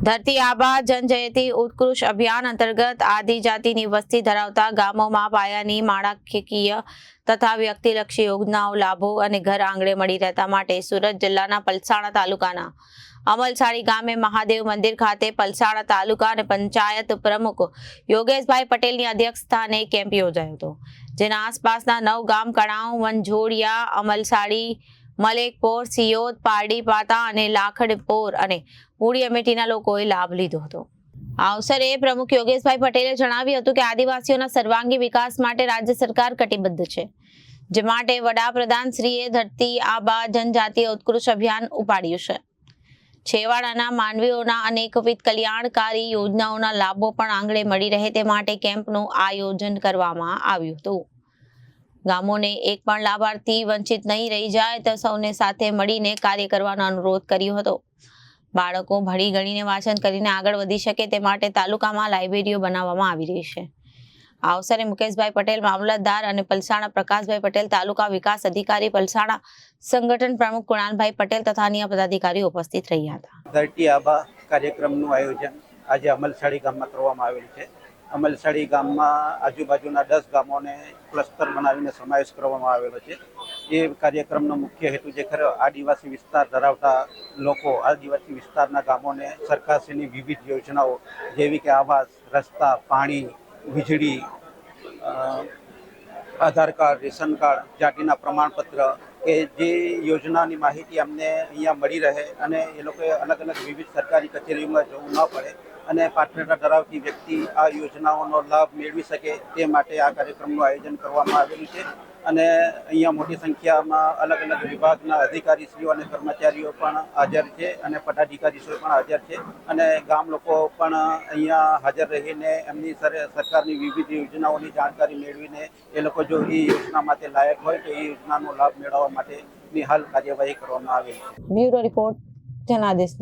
ધરતી આબા જનજયતી, ઉત્કૃષ્ટ અભિયાન અંતર્ગત આદિજાતિની વસ્તી ધરાવતા ગામોમાં પાયાની માળખાકીય તથા વ્યક્તિલક્ષી યોજનાઓ, લાભો અને ઘર આંગણે મળી રહેતા માટે સુરત જિલ્લાના પલસાણા તાલુકાના અમલસાડી ગામે મહાદેવ મંદિર ખાતે પલસાણા તાલુકા અને પંચાયત પ્રમુખ યોગેશભાઈ પટેલની અધ્યક્ષસ્થાને કેમ્પ યોજાયો હતો. જેના આસપાસના નવ ગામ, કણાવ, વંજોડિયા અમલસાડી મલેકપોર, સિયોદ, પારડી, પાતા અને લાખડપોર અને મૂડી અમેઠીના લોકોએ લાભ લીધો હતો. આ અવસરે પ્રમુખ યોગેશભાઈ પટેલે જણાવ્યું હતું કે આદિવાસીઓના સર્વાંગી વિકાસ માટે રાજ્ય સરકાર કટિબદ્ધ છે. જે માટે વડાપ્રધાન શ્રીએ ધરતી, આબા, જનજાતીય ઉત્કૃષ્ટ અભિયાન ઉપાડ્યું છે. છેવાડાના માનવીઓના અનેકવિધ કલ્યાણકારી યોજનાઓના લાભો પણ આંગળે મળી રહે તે માટે કેમ્પનું આયોજન કરવામાં આવ્યું હતું. ગામોને એક પણ લાભાર્થી વંચિત નહીં રહી જાય તો સૌને સાથે મળીને કાર્ય કરવાનો અનુરોધ કર્યો હતો. બાળકો ભણી ગણીને વાંચન કરીને આગળ વધી શકે તે માટે તાલુકામાં લાઇબ્રેરીઓ બનાવવામાં આવી રહી છે. આ અવસરે મુકેશભાઈ પટેલ, મામલતદાર અને પલસાણા પ્રકાશભાઈ પટેલ, તાલુકા વિકાસ અધિકારી, પલસાણા સંગઠન પ્રમુખ કુણાલભાઈ પટેલ તથા અન્ય પદાધિકારીઓ ઉપસ્થિત રહ્યા હતા. ધરતી આબા કાર્યક્રમનું આયોજન આજે અમલસાડી ગામમાં કરવામાં આવેલ છે. અમલસાડી ગામમાં આજુબાજુના દસ ગામોને ક્લસ્ટર બનાવીને સમાવેશ કરવામાં આવેલો છે. એ કાર્યક્રમનો મુખ્ય હેતુ જે ખરો, આદિવાસી વિસ્તાર ધરાવતા લોકો, આદિવાસી વિસ્તારના ગામોને સરકારશ્રીની વિવિધ યોજનાઓ જેવી કે આવાસ, રસ્તા, પાણી, વીજળી આધાર કાર્ડ, રેશન કાર્ડ, જાતિના પ્રમાણપત્ર કે જે યોજનાની માહિતી અમને અહીંયા મળી રહે અને એ લોકોએ અલગ અલગ વિવિધ સરકારી કચેરીઓમાં જવું ન પડે. અને પાત્રતા ધરાવતી વ્યક્તિ આ યોજનાઓનો લાભ મેળવી શકે તે માટે આ કાર્યક્રમનું આયોજન કરવામાં આવેલું છે. અને અહીંયા મોટી સંખ્યામાં અલગ અલગ વિભાગના અધિકારીશ્રીઓ અને કર્મચારીઓ પણ હાજર છે અને પદાધિકારીશ્રીઓ પણ હાજર છે. અને ગામ લોકો પણ અહીંયા હાજર રહીને એમની સર- સરકારની વિવિધ યોજનાઓની જાણકારી મેળવીને એ લોકો જો એ યોજના માટે લાયક હોય તો એ યોજનાનો લાભ મેળવવા માટેની હાલ કાર્યવાહી કરવામાં આવે બ્યુરો રિપોર્ટ જનાદેશ